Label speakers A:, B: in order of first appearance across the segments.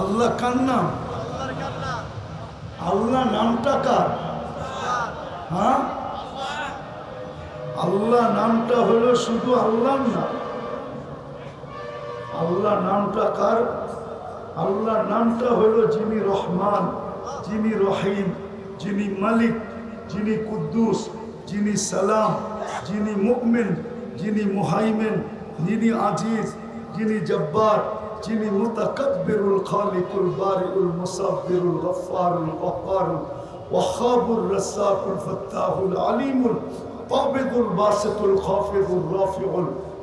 A: আল্লাহ কার নাম? আল্লাহ নামটা কার? হ্যাঁ? আল্লাহ নামটা হলো শুধু আল্লাহর নাম। আল্লাহ নামটা কার? আল্লাহ নামটা হলো যিনি রহমান যিনি রহিম যিনি মালিক যিনি কুদ্দুস যিনি সালাম যিনি মুকমিন যিনি মুহাইমেন যিনি আজিজ যিনি জব্বার। যিনি মুতাকাব্বিরুল খালিকুল বারিউল মুসাব্বিরুল গফফারুল কহ্হারুল ওয়াহাবুর রাসাকুল ফাত্তাহুল আলিমুল قابض الباسط الخافض الرافع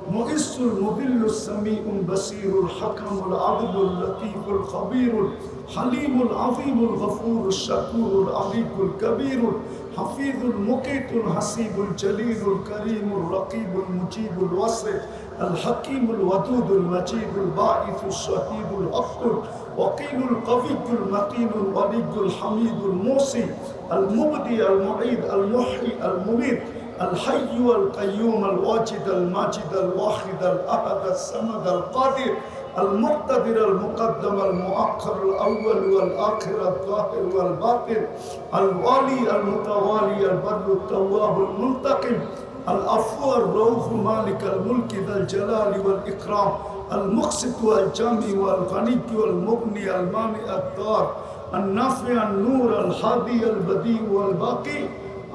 A: المؤس المذل السميع البصير الحكم العدل اللطيف الخبير الحليم العظيم الغفور الشكور العليم الكبير الحفيظ المقيت الحسيب الجليل الكريم الرقيب المجيب الواسع الحكيم الودود المجيد الباعث الشهيد الحق وقيل القوي المتين الولي الحميد الموصي المبدي المعيد المحيي المميت الحي القيوم الواجد الماجد الواحد الأحد الصمد القادر المقتدر المقدم المؤخر الأول والآخر الظاهر والباطن الوالي المتوالي البر التواب المنتقم العفو الرؤوف مالك الملك ذا الجلال والإكرام المقسط والجامع والغني والمغني المانع الدار النافع النور الهادي البديع والباقي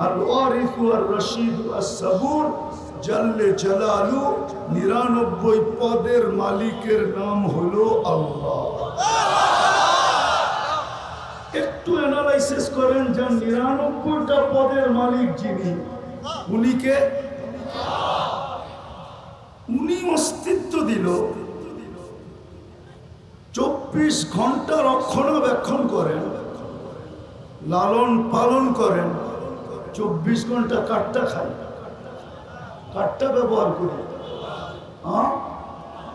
A: الوارث والرشيد الصبور জাল্লে জালালু নিরানব্বই পদের মালিকের নাম হলো আল্লাহ একটু অ্যানালাইসিস করেন যে নিরানব্বইটা পদের মালিক যিনি উনিকে উনি অস্তিত্ব দিল। চব্বিশ ঘণ্টা রক্ষণাবেক্ষণ করেন লালন পালন করেন চব্বিশ ঘণ্টা কাঠটা খায়। কাঠটা ব্যবহার করি।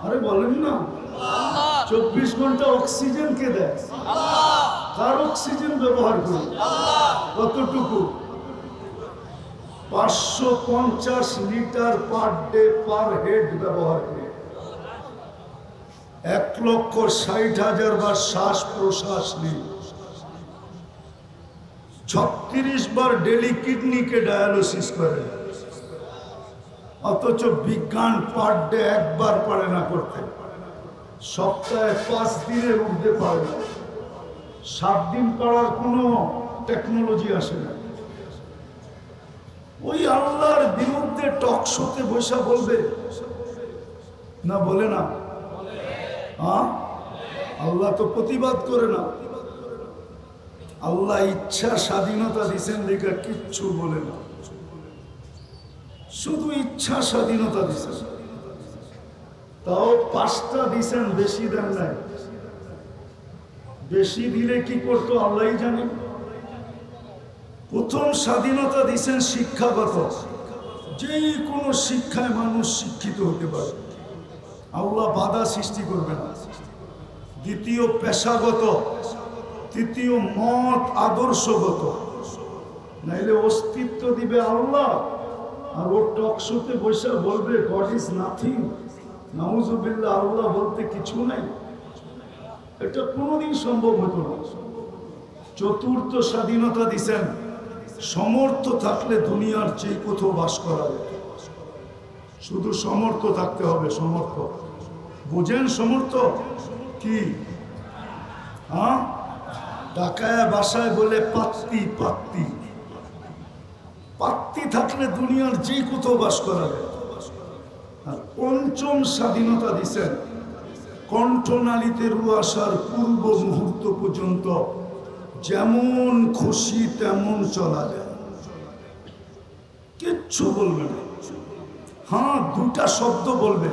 A: আরে বলেন না। চব্বিশ ঘণ্টা অক্সিজেন কে দেয় কার অক্সিজেন ব্যবহার করি? কতটুকু? পাঁচশো পঞ্চাশ litre per day per head ব্যবহার করি। এক লক্ষ ষাট হাজার বার শ্বাস প্রশ্বাস নিই ছত্রিশ বার ডেলি কিডনিকে ডায়ালিসিস করে অথচ বিজ্ঞান পার ডে একবার পারে না করতে। সপ্তাহে পাঁচ দিনের উঠতে পারে সাত দিন পাড়ার কোনো টেকনোলজি আসে না। ওই আল্লাহর বিরুদ্ধে টক শোতে বসে বলবে। না বলে না? আল্লাহ তো প্রতিবাদ করে না। আল্লাহ ইচ্ছা স্বাধীনতা দিছেন লেখা কিচ্ছু বলে না। শুধু ইচ্ছা স্বাধীনতা দিছেন। তাও পাঁচটা দিছেন, বেশি দেন নাই। বেশি দিলে কি করতো আল্লাহ জানেন প্রথম স্বাধীনতা দিছেন শিক্ষাগত। যেই কোনো শিক্ষায় মানুষ শিক্ষিত হতে পারে, আল্লাহ বাধা সৃষ্টি করবে না। দ্বিতীয় পেশাগত, তৃতীয় মত আদর্শগত। নাইলে অস্তিত্ব দিবে আল্লাহ। আর ও টকশোতে বসে বলবে গড ইজ নাথিং নাউজুবিল্লাহ আল্লাহ বলতে কিছু নাই। এটা কোনোদিন সম্ভব হতো না। চতুর্থ স্বাধীনতা দিছেন সমর্থ থাকলে দুনিয়ার যে কোথাও বাস করা যায় শুধু সমর্থ থাকতে হবে, সমর্থ। বুঝেন সমর্থ? কি? হ্যাঁ? ডাকায় বাসায় বলে পাত্তি পাত্তি। পাত্তি থাকলে দুনিয়ার যে কোথাও বাস করা যায় আর পঞ্চম স্বাধীনতা দিছেন। কণ্ঠনালীতে রু আসার পূর্ব মুহূর্ত পর্যন্ত যেমন খুশি তেমন চলা যায়। কিচ্ছু বলবে না। হ্যাঁ দুটা শব্দ বলবে।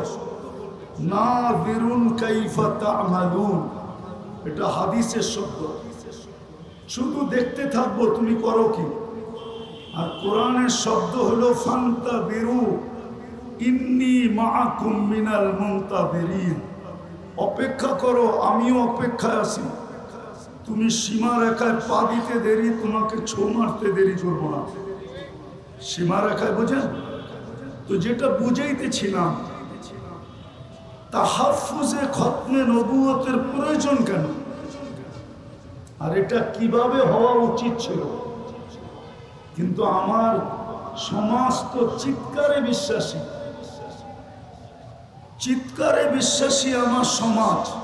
A: না বেরুন কাইফা তামালুন। এটা হাদিসের শব্দ। শুধু দেখতে থাকব, তুমি করো কি? আর কোরআনের শব্দ হলো, ফান্তা বেরু, ইন্নি মাআকুম মিনাল মুনতাবিরিন অপেক্ষা করো, আমিও অপেক্ষায় আছি। তুমি সীমা রেখায় পা দিতে দেরি, তোমাকে ছো মারতে দেরি করব না। সীমা রেখায় বোঝেন? তো যেটা বুঝাইতেছিলাম তাহাফুজে খতমে নবুয়তের প্রয়োজন কেন? আর এটা কীভাবে হওয়া উচিত ছিল? কিন্তু আমার সমাজ তো চিৎকারে বিশ্বাসী। চিৎকারে বিশ্বাসী আমার সমাজ।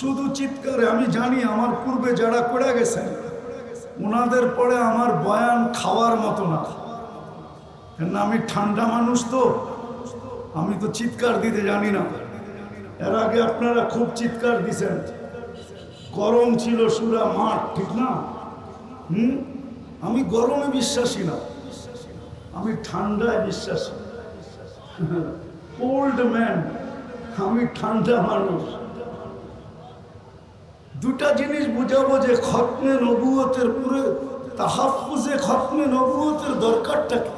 A: শুধু চিৎকারে, আমি জানি আমার পূর্বে যারা করে গেছেন, ওনাদের পরে আমার বয়ান খাওয়ার মতো না। কেন আমি ঠান্ডা মানুষ তো, আমি তো চিৎকার দিতে জানি না। এর আগে আপনারা খুব চিৎকার দিছেন। গরম ছিল সুরা মাঠ, ঠিক না? হুম? আমি গরমে বিশ্বাসী না। আমি ঠান্ডায় বিশ্বাসী। ওল্ড ম্যান আমি ঠান্ডা মানুষ। দুটা জিনিস বুঝাবো যে খতমে নবুয়তের পুরে তাহাফুজে খতমে নবুয়তের দরকারটা কি?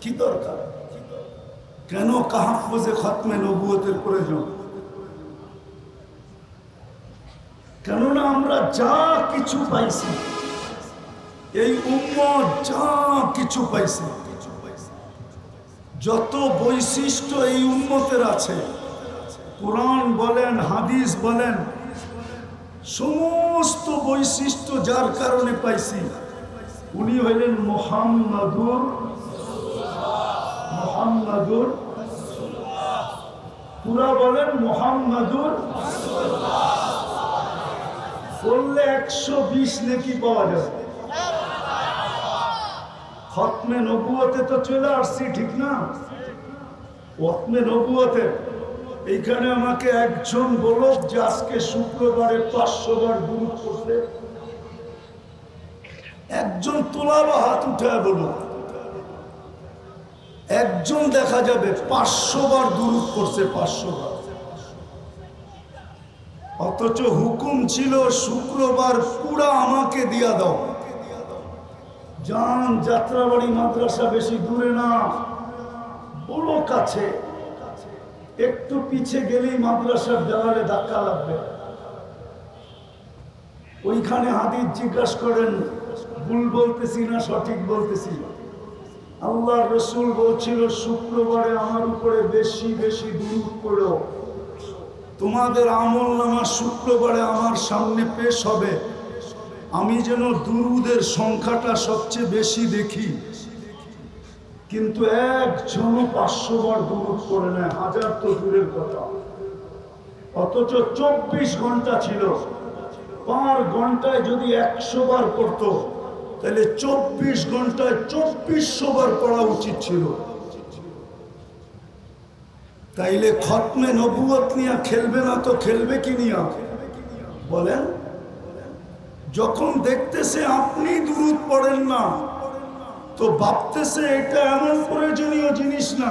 A: কি দরকার? কেন কাহাফুজে খতমে নবুয়তের প্রয়োজন কেননা আমরা যা কিছু পাইছি, এই উম্মত যা কিছু পাইছে, যত বৈশিষ্ট্য এই উম্মতের আছে, কোরআন বলেন, হাদিস বলেন সমস্ত বৈশিষ্ট্য যার কারণে পাইছি। উনি হইলেন মোহাম্মদুর মোহাম্মদুর। পুরা বলেন মোহাম্মদুর। বললে একশো বিশ নেকি পাওয়া যাবে। খতমে নবুয়তে তো চলে আসছি, ঠিক না? খতমে নবুয়তে এইখানে আমাকে একজন বলো যে আজকে শুক্রবারে পাঁচশো বার দূর করতে একজন তোলা বা হাত উঠায় বলো একজন দেখা যাবে পাঁচশো বার দূর করছে পাঁচশো বার। অথচ হুকুম ছিল, শুক্রবার পুরা আমাকে দিয়া দাও। যান, যাত্রাবাড়ি, মাদ্রাসা বেশি দূরে না। বড় কাছে একটু পিছে গেলেই মাদ্রাসার দেওয়ালে ধাক্কা লাগবে। ওইখানে হাদিস জিজ্ঞাসা করেন, ভুল বলতেছি না, সঠিক বলতেছি আল্লাহ রসুল বলছিল, শুক্রবারে আমার উপরে বেশি বেশি দূর করো তোমাদের আমল নামা শুক্রবারে আমার সামনে পেশ হবে। আমি যেন দুরুদের সংখ্যাটা সবচেয়ে বেশি দেখি। কিন্তু এক একজনও পাঁচশো বার দূর করে নেয় হাজার তো দূরের কথা। অথচ চব্বিশ ঘণ্টা ছিল। পার ঘন্টায় যদি একশো বার করতো তাহলে চব্বিশ ঘন্টায় চব্বিশশো বার পড়া উচিত ছিল। তাইলে খতমে নবুয়ত নিয়ে খেলবে না তো খেলবে কি নিয়া? বলেন। যখন দেখতেছে আপনি দূরত পড়েন না তো ভাবতেছে এটা এমন প্রয়োজনীয় জিনিস না।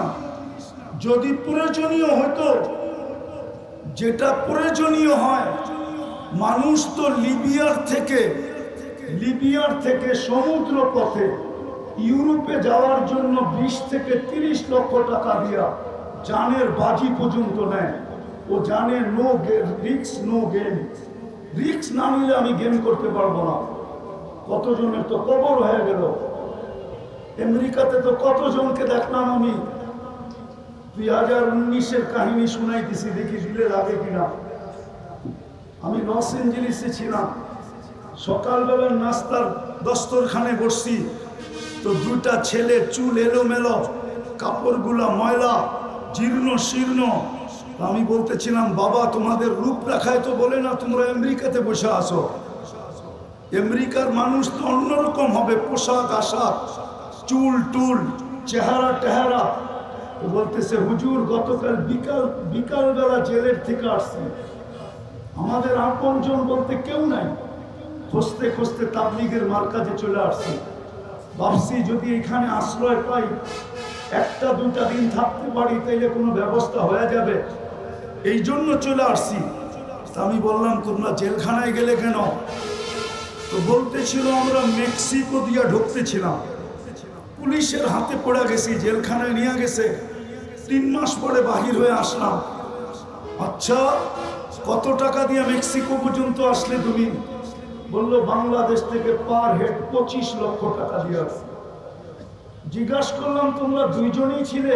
A: যদি প্রয়োজনীয় হতো, যেটা প্রয়োজনীয় হয়, মানুষ তো লিবিয়ার থেকে লিবিয়ার থেকে সমুদ্র পথে ইউরোপে যাওয়ার জন্য বিশ থেকে তিরিশ লক্ষ টাকা দিয়া জানের বাজি পর্যন্ত নেয়। ও জানে নো রিক্স নো গেম রিক্স না নিলে আমি গেম করতে পারব না। কতজনের তো কবর হয়ে গেল। আমেরিকাতে তো কতজনকে দেখলাম আমি? দুই হাজার উনিশের কাহিনী শুনাইতেছি দেখি দিলে লাগে কিনা। আমি লস এঞ্জেলিসে ছিলাম। সকালবেলার নাস্তার দস্তরখানে বসছি। তো দুটা ছেলে চুল এলোমেলো, কাপড়গুলা ময়লা, জীর্ণ শীর্ণ। আমি বলতেছিলাম, বাবা, তোমাদের রূপ রাখায় তো বলে না তোমরা আমেরিকাতে বসে আসো আমেরিকার মানুষ তো অন্যরকম হবে, পোশাক, আশাক। চুল, টুল, চেহারা, টেহারা। বলতেছে, হুজুর, গতকাল বিকাল, বিকালবেলা জেলের থেকে আসছে। আমাদের আপনজন বলতে কেউ নাই। খুঁজতে খুঁজতে তাবলিগের মার কাছে চলে আসছি। ভাবছি যদি এখানে আশ্রয় পাই, একটা দুটা দিন থাকতে পারি, তাইলে কোনো ব্যবস্থা হয়ে যাবে। এই জন্য চলে আসছি। আমি বললাম, তোমরা জেলখানায় গেলে কেন? তো বলতেছিল, আমরা মেক্সিকো দিয়া ঢুকতেছিলাম। পুলিশের হাতে পড়ে গেছি, জেলখানায় নিয়ে গেছে। তিন মাস পরে বাহির হয়ে আসলাম। আচ্ছা কত টাকা দিয়ে মেক্সিকো পর্যন্ত আসলে তুমি? বলল, বাংলাদেশ থেকে পার হেড পঁচিশ লক্ষ টাকা দিয়ে আসছে জিজ্ঞাসা করলাম, তোমরা দুইজনই ছিলে?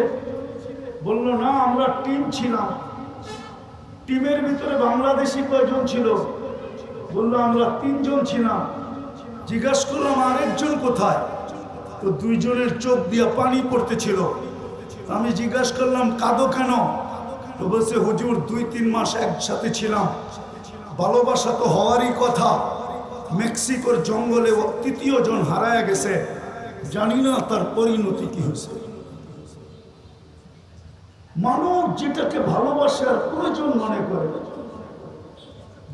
A: বলল, না, আমরা টিম ছিলাম। টিমের ভিতরে বাংলাদেশি কয়জন ছিল? বলল, আমরা তিনজন ছিলাম। জিজ্ঞাসা করলাম, আরেকজন কোথায়? তো দুইজনের চোখ দিয়ে পানি পড়তেছিল। আমি জিজ্ঞাসা করলাম, কাঁদো কেন? তো বলছে, হুজুর, দুই তিন মাস একসাথে ছিলাম। ভালোবাসা তো হওয়ারই কথা। মেক্সিকোর জঙ্গলে তৃতীয় জন হারায় গেছে। জানি না তার পরিণতি কি হয়েছে। মানব যেটাকে ভালোবাসার প্রয়োজন মনে করে।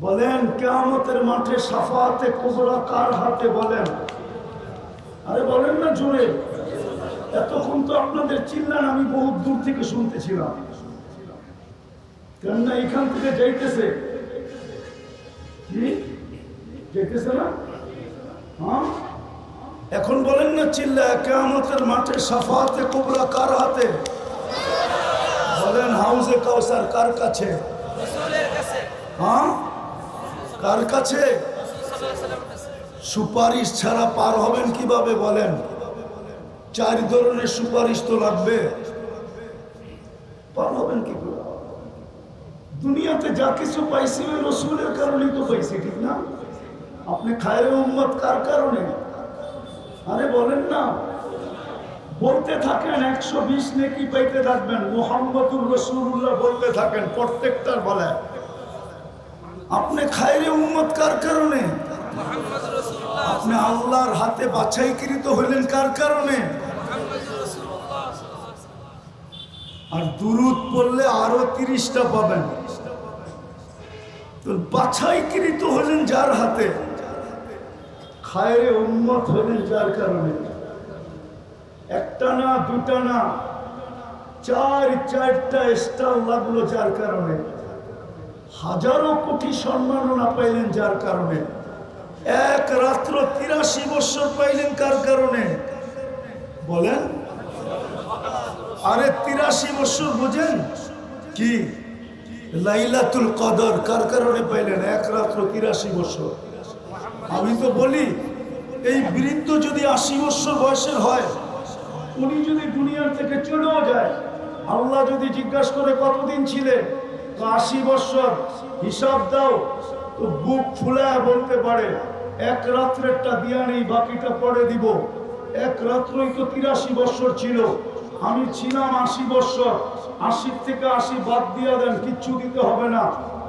A: বলেন, কেয়ামতের মাঠে সাফাতে, কোবরা কার হাতে বলেন? আরে বলেন না জোরে। এতক্ষণ তো আপনাদের চিল্লান আমি বহুত দূর থেকে শুনতেছিলাম। কেননা এখান থেকে যাইতেছে। যাইতেছে না? হ্যাঁ? এখন বলেন না চিল্লা কেয়ামতের মাঠে সাফাতে কোবরা কার হাতে? বলেন হাউজে কাউসার কার কাছে? হ্যাঁ? কার কাছে? সুপারিশ ছাড়া পার হবেন কীভাবে বলেন? চার ধরনের সুপারিশ তো লাগবে। পার হবেন কি দুনিয়াতে যা কিছু পাইছি ওই রসুলের কারণেই তো পাইছি, ঠিক না? আপনি খায়ের উম্মত কার কারণে? আরে বলেন না। বলতে থাকেন একশো বিশ নেকি পাইতে থাকবেন, মোহাম্মদুর রসুল্লাহ বলতে থাকেন, প্রত্যেকটার বলে আপনি খাইরে উম্মত কার কারণে? আপনি আল্লাহর হাতে বাছাইকৃত হইলেন কার কারণে? আর দুরুদ পড়লে আরও তিরিশটা পাবেন। বাছাইকৃত হলেন যার হাতে? খায়রে উন্মত হলেন যার কারণে? একটা না, দুটা না, চার, চারটা স্টার লাগল যার কারণে? হাজারো কোটি সম্মাননা পাইলেন যার কারণে? এক রাত্র তিরাশি বছর পাইলেন কার কারণে? বলেন। আরে তিরাশি বছর বোঝেন? কি? লাইলাতুল কদর কার কারণে পাইলেন? এক রাত্র তিরাশি বছর। আমি তো বলি, এই বৃদ্ধ যদি আশি বছর বয়সের হয়, উনি যদি দুনিয়ার থেকে চলেও যায়, আল্লাহ যদি জিজ্ঞাসা করে কতদিন ছিলে, তো আশি বছর হিসাব দাও, তো বুক ফুলায় বলতে পারে এক রাত্রেরটা দিয়া নেই, বাকিটা পরে দিব। এক রাত্রই তো তিরাশি বছর ছিল। আমি ছিলাম আশি বছর আশির থেকে আশি বাদ দিয়া দেন, কিচ্ছু দিতে হবে না।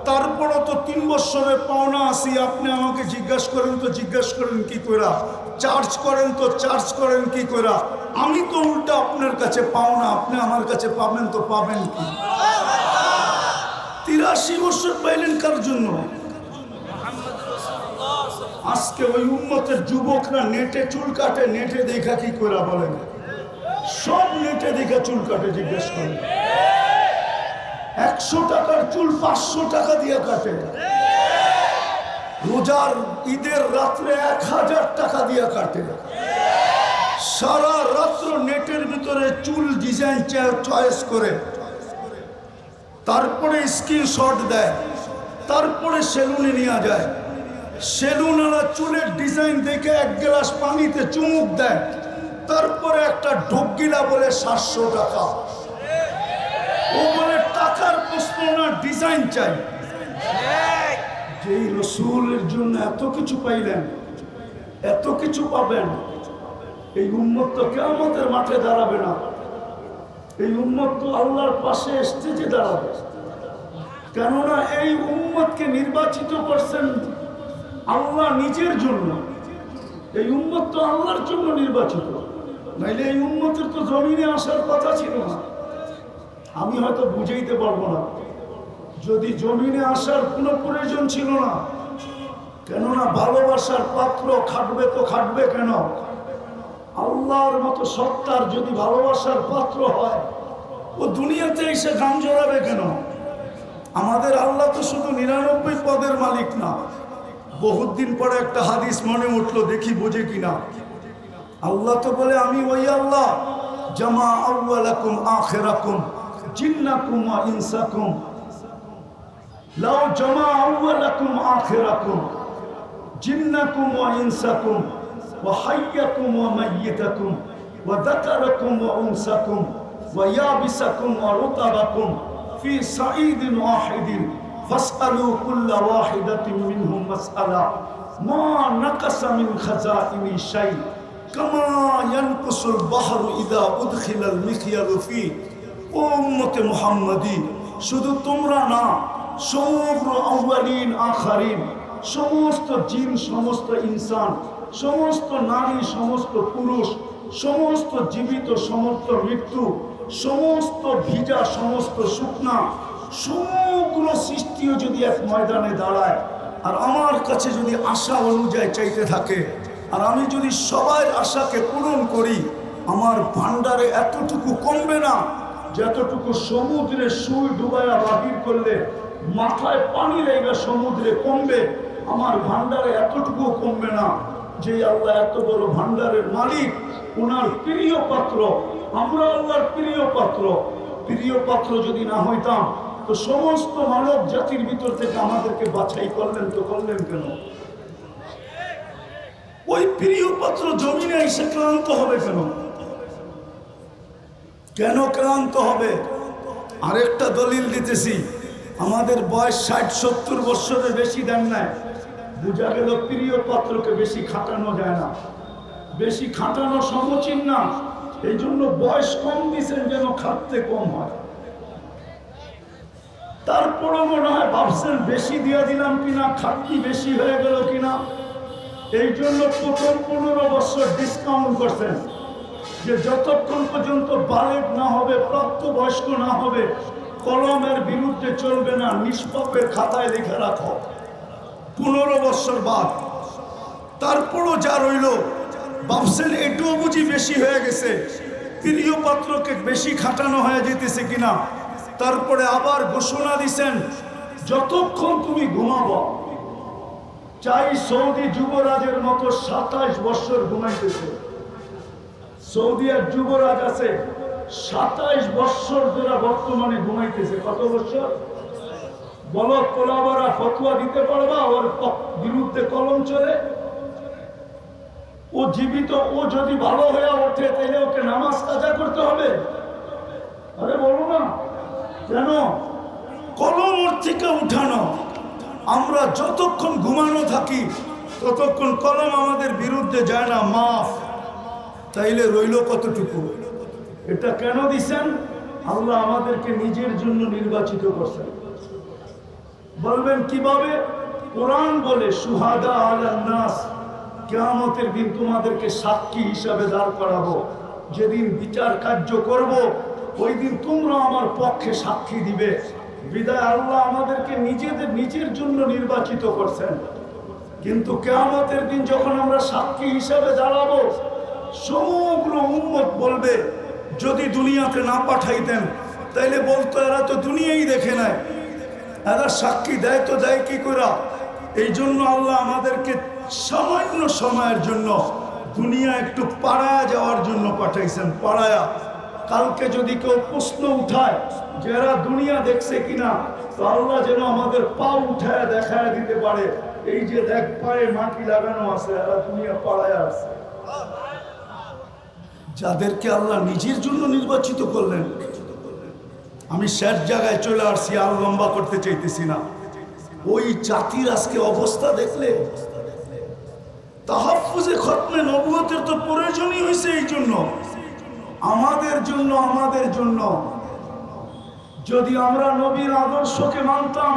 A: তারপরও তো তিন বছরের পাওনা আসি আপনি আমাকে জিজ্ঞাসা করেন তো জিজ্ঞাসা করেন কি করা চার্জ করেন তো চার্জ করেন কি করা আমি তো উল্টা আপনার কাছে পাওনা, আপনি আমার কাছে পাবেন তো পাবেন কি? তিরাশি বছর পাইলেন কার জন্য? আজকে ওই উন্মতের যুবকরা নেটে চুল কাটে, নেটে দেখা কি করা বলেন সব নেটে দেখা চুল কাটে, জিজ্ঞেস করে। একশো টাকার চুল পাঁচশো টাকা দিয়ে কাটে। রোজার ঈদের রাত্রে এক হাজার টাকা দিয়ে কাটে। সারা রাত্র নেটের ভিতরে চুল ডিজাইন চয়েস করে। তারপরে স্ক্রিনশট দেয়। তারপরে সেলুনে নিয়ে যায়। সেলুনওয়ালা চুলের ডিজাইন দেখে এক গ্লাস পানিতে চুমুক দেয়। তারপরে একটা ঢোকগিলা বলে সাতশো টাকা। ও বলে, টাকার প্রশ্ন ডিজাইন চাই। যেই রসুলের জন্য এত কিছু পাইলেন, এত কিছু পাবেন, এই উন্মত তো কেমতের মাঠে দাঁড়াবে না। এই উন্মত তো আল্লাহর পাশে স্টেজে দাঁড়াবে। কেননা এই উম্মতকে নির্বাচিত করছেন আল্লাহ নিজের জন্য। এই উম্মত তো আল্লাহর জন্য নির্বাচিত। নাইলে এই উম্মতের তো জমিনে আসার কথা ছিল না। আমি হয়তো বুঝাইতে পারব না। যদি জমিনে আসার কোনো প্রয়োজন ছিল না, কেননা ভালোবাসার পাত্র খাটবে তো খাটবে কেন? আল্লাহর মতো সত্তার যদি ভালোবাসার পাত্র হয়, ও দুনিয়াতে এসে গান জড়াবে কেন? আমাদের আল্লাহ তো শুধু নিরানব্বই পদের মালিক না বহুত দিন পরে একটা হাদিস মনে উঠল, দেখি বোঝে কিনা। আল্লাহ তো বলে, আমি ওই আল্লাহ। জামা আউ্লাকুম আখেরাকুম, জিন্নাকুম ইনসাকুম। লাউ জামা আউ্লাকুম আখেরাকুম, জিন্নাকুম ইনসাকুম, ওয়া হাইয়াকুম ওয়া মাইয়িতাকুম, ওয়া যাকারাকুম ওয়া উনসাকুম, ওয়া মা নাকাসা মিন খাজাইনি শাই। কামা ইয়ানকুসুল বাহরু ইদা উদখিলাল মিখিয়ালু ফি। ও উম্মতে মুহাম্মাদি, শুধু তোমরা না সমগ্র আখারিন, সমস্ত জিন, সমস্ত ইনসান, সমস্ত নারী, সমস্ত পুরুষ, সমস্ত জীবিত, সমস্ত মৃত্যু, সমস্ত ভিজা, সমস্ত শুকনা সমগ্র সৃষ্টিও যদি এক ময়দানে দাঁড়ায়, আর আমার কাছে যদি আশা অনুযায়ী চাইতে থাকে, আর আমি যদি সবার আশাকে পূরণ করি, আমার ভান্ডারে এতটুকু কমবে না যতটুকু সমুদ্রে সুই ডুবায়া বাহির করলে, মাথায় পানি লেগে সমুদ্রে কমবে, আমার ভান্ডারে এতটুকু কমবে না যে আল্লাহ এত বড় ভান্ডারের মালিক ওনার প্রিয় পাত্র। আমরা আল্লাহর প্রিয় পাত্র। প্রিয় পাত্র যদি না হইতাম তো সমস্ত মানব জাতির ভিতর থেকে আমাদেরকে বাছাই করলেন তো করলেন কেন? ওই প্রিয় পাত্র জমিনে এসে ক্লান্ত হবে কেন? কেন ক্লান্ত হবে? আরেকটা দলিল দিতেছি। আমাদের বয়স ষাট, সত্তর বৎসরের বেশি দেন নাই। বোঝা গেল প্রিয় পাত্রকে বেশি খাটানো যায় না। বেশি খাটানো সমচীন না। এই জন্য বয়স কম দিছেন যেন খাটতে কম হয়। তারপরও মনে হয় ভাবছেন বেশি দিয়ে দিলাম কিনা, খাটনি বেশি হয়ে গেল কিনা। এই জন্য প্রথম পনেরো বছর ডিসকাউন্ট করছেন। যে যতক্ষণ পর্যন্ত বালেক না হবে, প্রাপ্তবয়স্ক না হবে, কলমের বিরুদ্ধে চলবে না, নিষ্পাপের খাতায় লিখে রাখো। পনেরো বছর বাদ। তারপরও যা রইল ভাবছেন এটুও বুঝি বেশি হয়ে গেছে। প্রিয় পাত্রকে বেশি খাটানো হয়ে যেতেছে কিনা তারপরে আবার ঘোষণা দিছেন, যতক্ষণ তুমি ঘুমাবো, চাই সৌদি যুবরাজের মতো সাতাশ বছর ঘুমাইতেছে। সৌদি আর যুবরাজ আছে সাতাইশ বছর ধরে বর্তমানে ঘুমাইতেছে। কত বছর? বলো, কোলাবারা ফতুয়া দিতে পারবা? ওর বিরুদ্ধে কলম চলে? ও জীবিত, ও যদি ভালো হয়ে ওঠে তাহলে ওকে নামাজ কাজা করতে হবে? আরে বলো না। কেন কলম থেকে উঠানো, আমরা যতক্ষণ ঘুমানো থাকি, ততক্ষণ কলম আমাদের বিরুদ্ধে যায় না, মাফ। তাইলে রইল কতটুকু? এটা কেন দিছেন? আল্লাহ আমাদেরকে নিজের জন্য নির্বাচিত করছেন। বলবেন কীভাবে? কোরআন বলে, সুহাদা আলান্নাস কেয়ামতের দিন তোমাদেরকে সাক্ষী হিসাবে দাঁড় করাবো। যেদিন বিচার কার্য করব ওই দিন তোমরা আমার পক্ষে সাক্ষী দিবে। বিদায় আল্লাহ আমাদেরকে নিজেদের, নিজের জন্য নির্বাচিত করছেন। কিন্তু কেয়ামতের দিন যখন আমরা সাক্ষী হিসাবে দাঁড়াবো, সমগ্র উম্মত বলবে, যদি দুনিয়াতে না পাঠাইতেন, তাইলে বলতো এরা তো দুনিয়াই দেখে নেয় এরা সাক্ষী দেয় তো দেয় কি করা এই জন্য আল্লাহ আমাদেরকে সামান্য সময়ের জন্য দুনিয়া একটু পাড়ায়া যাওয়ার জন্য পাঠাইছেন, পাড়ায়া। কালকে যদি কেউ প্রশ্ন উঠায় যে এরা দুনিয়া দেখছে কিনা, তো আল্লাহ যেন আমাদের পা উঠায় দেখায় দিতে পারে। এই যে দেখ পায়ে মাটি লাগানো আছে, এরা দুনিয়া পাড়ায় আছে। যাদেরকে আল্লাহ নিজের জন্য নির্বাচিত করলেন, আমি শেষ জায়গায় চলে আসছি, আর লম্বা করতে চাইতেছি না। ওই জাতির আজকে অবস্থা দেখলে, তাহাফুজে খতমে নবুয়তের তো প্রয়োজনই হয়েছে এই জন্য। আমাদের জন্য আমাদের জন্য। যদি আমরা নবীর আদর্শকে মানতাম,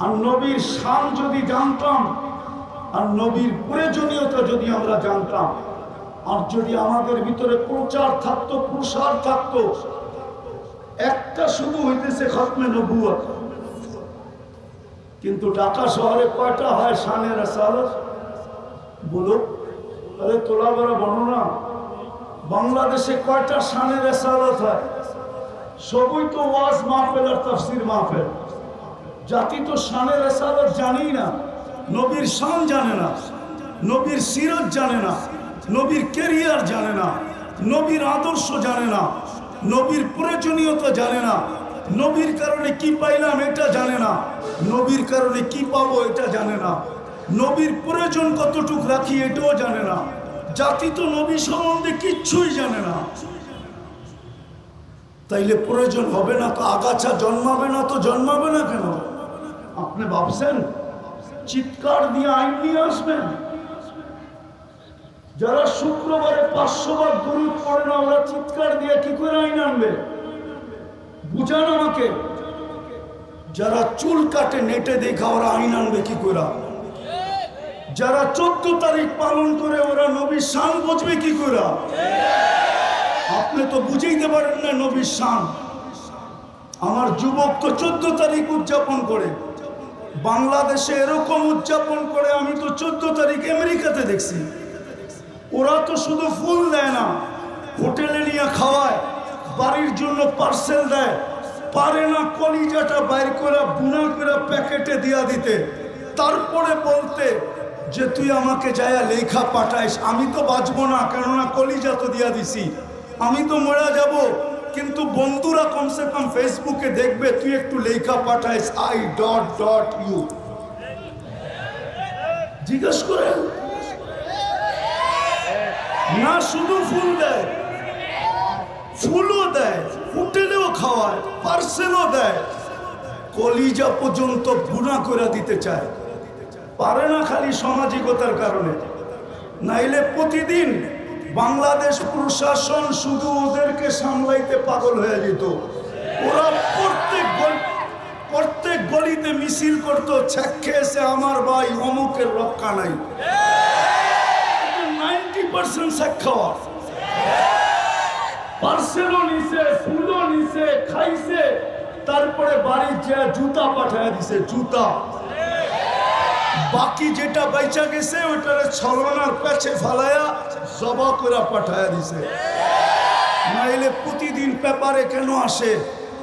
A: আর নবীর শান যদি জানতাম, আর নবীর প্রয়োজনীয়তা যদি আমরা জানতাম, আর যদি আমাদের ভিতরে প্রচার থাকতো, প্রসার থাকতো, একটা শুধু হইতেছে খতমে নবুয়ত। কিন্তু ঢাকা শহরে কয়টা হয় শানের আসালত? বলো আরে তোলা বড় বর্ণনা বাংলাদেশে কয়টা শানের আসালত হয়? সবই তো ওয়াজ মাহফেল আর তফসির মাহফেল। জাতি তো শানের আসালত জানেই না। নবীর শান জানে না। নবীর সিরত জানে না। নবীর কেরিয়ার জানে না। নবীর আদর্শ জানে না। নবীর প্রয়োজনীয়তা জানে না। নবীর কারণে কি পাইলাম এটা জানে না। নবীর কারণে কি পাবো এটা জানে না। নবীর প্রয়োজন কতটুক রাখি এটাও জানে না। জাতি তো নবী সম্বন্ধে কিচ্ছুই জানে না। তাইলে প্রয়োজন হবে না তো আগাছা জন্মাবে না তো জন্মাবে না কেন? আপনি ভাবছেন চিৎকার দিয়ে আইন নিয়ে আসবেন? যারা শুক্রবারে পাঁচশো বার দরুদ পড়ে না, ওরা চিৎকার দিয়ে কি করে আইন আনবে? বুঝান আমাকে। যারা চুল কাটে, নেটে দেখা, ওরা আইন আনবে কি করে? যারা চোদ্দ তারিখ পালন করে, ওরা নবীর শান বুঝবে কি করে? আপনি তো বুঝাইতে পারেন না নবীর শান। আমার যুবক তো চোদ্দ তারিখ উদযাপন করে। বাংলাদেশে এরকম উদযাপন করে, আমি তো চোদ্দ তারিখ আমেরিকাতে দেখছি। ওরা তো শুধু ফুল দেয় না, হোটেলে নিয়ে খাওয়ায়, বাড়ির জন্য পার্সেল দেয়। পারে না কলিজাটা বাইর করে, বুনা করে প্যাকেটে দিয়া দিতে। তারপরে বলতে যে তুই আমাকে যায়া লেখা পাঠাইস, আমি তো বাঁচবো না, কেননা কলিজা তো দিয়া দিছি। আমি তো মরা যাব, কিন্তু বন্ধুরা কমসে কম ফেসবুকে দেখবে, তুই একটু লেখা পাঠাইস আই ডট ডট ইউ জিজ্ঞেস করেন না, শুধু ফুল দেয়। ফুলও দেয়, হোটেলেও খাওয়ায়, পার্সেলও দেয়। কলিজা পর্যন্ত বুনা করে দিতে চায়। পারে না খালি সামাজিকতার কারণে। নাইলে প্রতিদিন বাংলাদেশ প্রশাসন শুধু ওদেরকে সামলাইতে পাগল হয়ে যেত। ওরা প্রত্যেক প্রত্যেক গলিতে মিছিল করতো, ছ্যাক এসে আমার ভাই, অমুকের রক্ষা নাই। নাইনটি পার্সেন্ট খাওয়া। পার্সেলও নিছে, ফুলও নিছে, খাইছে, তারপরে বাড়ির যে জুতা পাঠায় দিছে, জুতা। বাকি যেটা বেচা গেছে ওটারে ছলনার পেছে ফালায়া জবা করে পাঠায় দিছে। নাইলে প্রতিদিন পেপারে কেন আসে?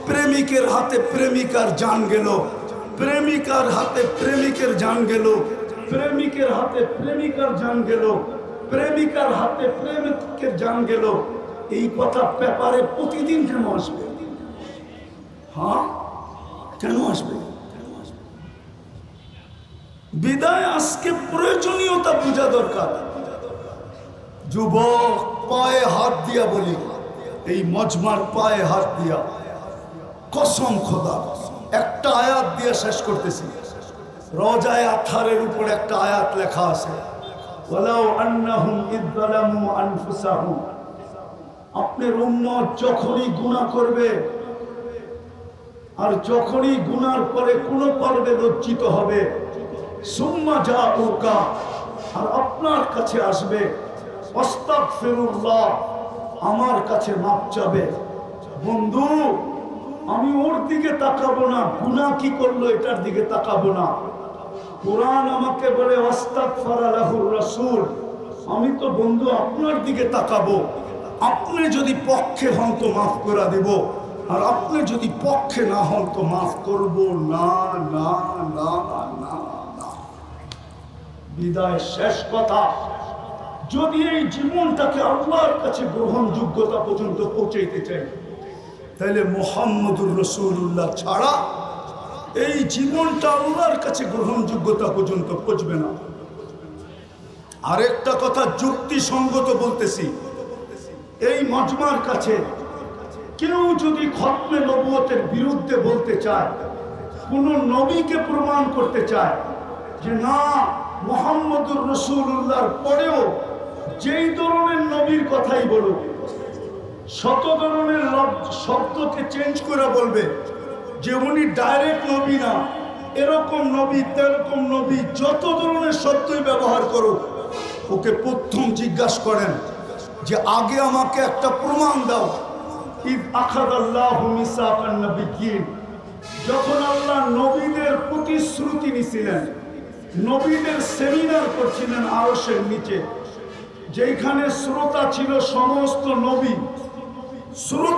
A: প্রেমিকের হাতে প্রেমিকার জান গেল। প্রেমিকার হাতে প্রেমিকের জান গেল। প্রেমিকের হাতে প্রেমিকার জান গেল। প্রেমিকার হাতে প্রেমিকের জান গেল। এই কথা পেপারে প্রতিদিন কেন আসবে? হ্যাঁ? কেন আসবে? বিদায় আজকে প্রয়োজনীয়তা বোঝা দরকার। যুবক পায়ে হাত দিয়া বলি, এই মজমার পায়ে হাত দিয়া। কসম খোদা, একটা আয়াত দিয়ে শেষ করতেছি। রজায় আথারের উপর একটা আয়াত লেখা আছে। আপনার উম্মত যখনই গুনাহ করবে, আর যখনই গুনার পরে কোনো পর্বে লজ্জিত হবে সুম্মা যা ওকা আর আপনার কাছে আসবে অস্তাক ফেরুল্লাহ আমার কাছে মাপ চাবে। বন্ধু, আমি ওর দিকে তাকাবো না, গুনাহ কি করল এটার দিকে তাকাবো না। কোরআন আমাকে বলে রাসূল, আমি তো বন্ধু আপনার দিকে তাকাবো। আপনি যদি পক্ষে হন তো মাফ করে দেব, আর আপনি যদি পক্ষে না হন তো মাফ করব। না না না বিদায় শেষ কথা, যদি এই জীবনটাকে আল্লাহর কাছে গ্রহণযোগ্যতা পর্যন্ত পৌঁছাইতে চাই, তাহলে মোহাম্মদুর রসুল্লাহ ছাড়া এই জীবনটা আল্লাহর কাছে গ্রহণযোগ্যতা পর্যন্ত পৌঁছবে না। আরেকটা কথা যুক্তিসঙ্গত বলতেছি, এই মজমার কাছে কেউ যদি খতমে নবুয়তের বিরুদ্ধে বলতে চায়, কোন নবীকে প্রমাণ করতে চায় যে না মোহাম্মদুর রসুল্লাহর পরেও যেই ধরনের নবীর কথাই বলুক, শত ধরনের লব- শব্দকে চেঞ্জ করে বলবে যে উনি ডাইরেক্ট নবী না। এরকম নবী, তেরকম নবী, যত ধরনের শব্দই ব্যবহার করুক, ওকে প্রথম জিজ্ঞাসা করেন যে, আগে আমাকে একটা প্রমাণ দাও। যখন আল্লাহ নবীদের প্রতিশ্রুতি নিছিলেন নবীদের সেমিনার করছিলেন আরসের নিচে যেখানে শ্রোতা ছিল সমস্ত নবী। শ্রোতা